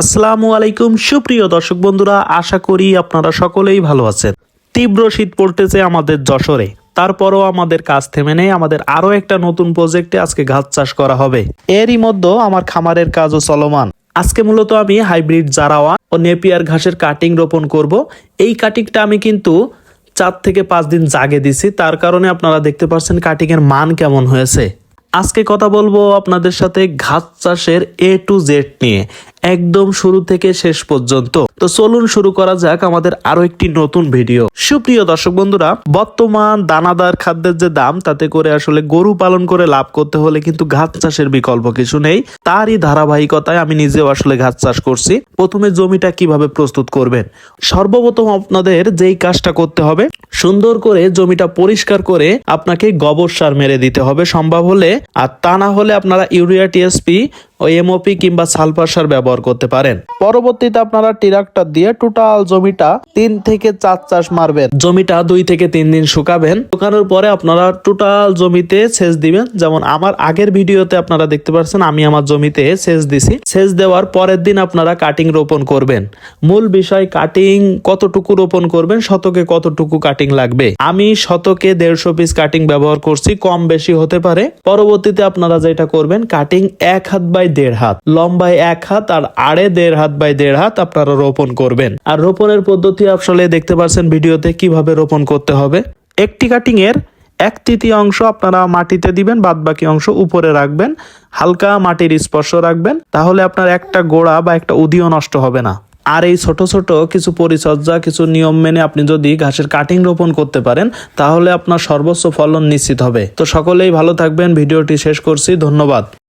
আসসালামু আলাইকুম, সুপ্রিয় দর্শক বন্ধুরা, আশা করি আপনারা সকলেই ভালো আছেন। তীব্র শীত পড়তেছে আমাদের যশোরে। তারপরও আমাদের কাজ থেমে নেই, আমাদের আরও একটা নতুন প্রজেক্টে আজকে ঘাস চাষ করা হবে। এরই মধ্যে আমার খামারের কাজও চলমান। আজকে মূলত আমি হাইব্রিড জারাওয়া ও নেপিয়ার ঘাসের কাটিং রোপণ করব। এই কাটিংটা আমি কিন্তু চার থেকে পাঁচ দিন জাগে দিছি, তার কারণে আপনারা দেখতে পাচ্ছেন কাটিং এর মান কেমন হয়েছে। আজকে কথা বলব আপনাদের সাথে ঘাস চাষের এ টু জেড নিয়ে। একদম শুরু থেকে শেষ পর্যন্ত। তো চলুন শুরু করা যাক আমাদের আরও একটি নতুন ভিডিও। সুপ্রিয় দর্শক বন্ধুরা, বর্তমান দানাদার খাদ্যের যে দাম, তাতে করে আসলে গরু পালন করে লাভ করতে হলে কিন্তু ঘাস চাষের বিকল্প কিছু নেই। তারই ধারাবাহিকতায় আমি নিজেও আসলে ঘাস চাষ করছি। প্রথমে জমিটা কীভাবে প্রস্তুত করবেন? সর্বপ্রথম আপনাদের যেই কাজটা করতে হবে, সুন্দর করে জমিটা পরিষ্কার করে আপনাকে গোবর সার মেরে দিতে হবে। সম্ভব হলে, আর তা না হলে আপনারা ইউরিয়া, টিএসপি এমওপি কিংবা সালফার সার ব্যবহার করতে পারেন। পরবর্তীতে আপনারা ট্রাক্টর দিয়ে টোটাল জমিটা তিন থেকে চার চাষ মারবেন। জমিটা দুই থেকে তিন দিন শুকাবেন। শুকানোর পরে আপনারা টোটাল জমিতে সেচ দিবেন। যেমন আমার আগের ভিডিওতে আপনারা দেখতে পাচ্ছেন আমি আমার জমিতে সেচ দিছি। সেচ দেওয়ার পরের দিন আপনারা কাটিং রোপণ করবেন। মূল বিষয় কাটিং কতটুকু রোপণ করবেন, শতকে কতটুকু কাটিং লাগবে? আমি শতকে দেড়শো পিস কাটিং ব্যবহার করছি, কম বেশি হতে পারে। পরবর্তীতে আপনারা যেটা করবেন কাটিং এক হাত বাই দেড় হাত। লম্বায় এক হাত আর আড়ে দেড় হাত বাই দেড় হাত আপনারা রোপণ করবেন। আর রোপণের পদ্ধতি আসলে দেখতে পাচ্ছেন ভিডিওতে কীভাবে রোপণ করতে হবে। একটি কাটিং এর এক তৃতীয় অংশ আপনারা মাটিতে দিবেন বাদ বাকি অংশ উপরে রাখবেন, হালকা মাটির স্পর্শ রাখবেন, তাহলে আপনার একটা গোড়া বা একটা উদিও নষ্ট হবে না। আর এই ছোট ছোট কিছু পরিচর্যা, কিছু নিয়ম মেনে আপনি যদি ঘাসের কাটিং রোপণ করতে পারেন, তাহলে আপনার সর্বোচ্চ ফলন নিশ্চিত হবে। তো সকলেই ভালো থাকবেন, ভিডিওটি শেষ করছি, ধন্যবাদ।